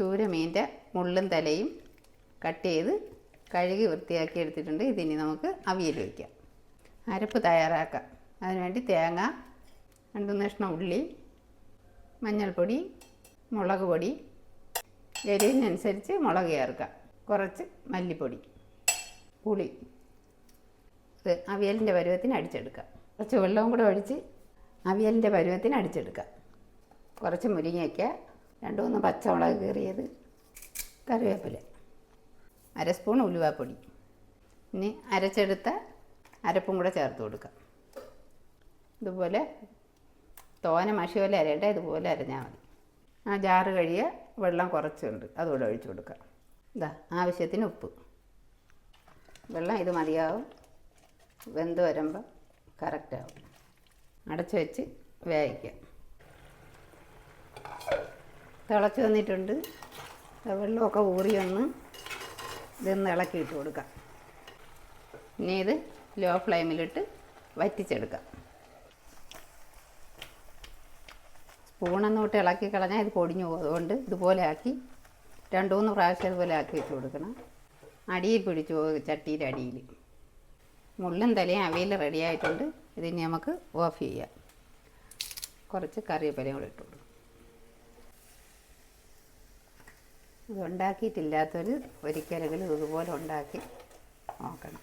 ചൂരമീന്റെ മുള്ളും തലയും കട്ട് ചെയ്ത് കഴുകി വൃത്തിയാക്കി എടുത്തിട്ടുണ്ട്. ഇതിനി നമുക്ക് അവിയൽ വയ്ക്കാം അരപ്പ് തയ്യാറാക്കാം. അതിനുവേണ്ടി തേങ്ങ രണ്ട് കഷ്ണം ഉള്ളി മഞ്ഞൾപ്പൊടി മുളക് പൊടി എരിവിനനുസരിച്ച് മുളക് ചേർക്കാം. കുറച്ച് മല്ലിപ്പൊടി പുളി. ഇത് അവിയലിന്റെ പരുവത്തിന് അടിച്ചെടുക്കാം. കുറച്ച് വെള്ളവും കൂടെ ഒഴിച്ച് അവിയലിന്റെ പരുവത്തിന് അടിച്ചെടുക്കാം. കുറച്ച് മുരിങ്ങയ്ക്ക രണ്ട് മൂന്ന് പച്ചമുളക് കീറിയത് കറിവേപ്പില. അര സ്പൂൺ ഉലുവാപ്പൊടി. ഇനി അരച്ചെടുത്ത അരപ്പും കൂടെ ചേർത്ത് കൊടുക്കാം. ഇതുപോലെ തോന മഷി പോലെ അരയണ്ട ഇതുപോലെ അരഞ്ഞാൽ മതി. ആ ജാറ് കഴിയ വെള്ളം കുറച്ചുണ്ട് അതുകൂടെ ഒഴിച്ചു കൊടുക്കാം. ഇതാ ആവശ്യത്തിന് ഉപ്പ്. വെള്ളം ഇത് മതിയാവും. വെന്ത് വരുമ്പോൾ കറക്റ്റാവും അടച്ചു വെച്ച് വേവിക്കാം. തിളച്ച് വന്നിട്ടുണ്ട്. വെള്ളമൊക്കെ ഊറി ഒന്ന് ഇതൊന്ന് ഇളക്കി ഇട്ട് കൊടുക്കാം. ഇനി ഇത് ലോ ഫ്ലെയിമിലിട്ട് വറ്റിച്ചെടുക്കാം. സ്പൂണൊന്നും ഇട്ട് ഇളക്കി കളഞ്ഞാൽ ഇത് പൊടിഞ്ഞു പോകും. അതുകൊണ്ട് ഇതുപോലെ ആക്കി രണ്ട് മൂന്ന് പ്രാവശ്യം ഇതുപോലെ ആക്കി ഇട്ട് കൊടുക്കണം. അടിയിൽ പിടിച്ചു പോകും ചട്ടിയുടെ അടിയിൽ. മുള്ളും തലയും അവയിൽ റെഡി ആയിട്ടുണ്ട്. ഇതിനി നമുക്ക് ഓഫ് ചെയ്യാം. കുറച്ച് കറിവേപ്പിലയും കൂടെ ഇട്ട് കൊടുക്കും. ഇത് ഉണ്ടാക്കിയിട്ടില്ലാത്തവർ ഒരിക്കലെങ്കിലും ഇതുപോലെ ഉണ്ടാക്കി നോക്കണം.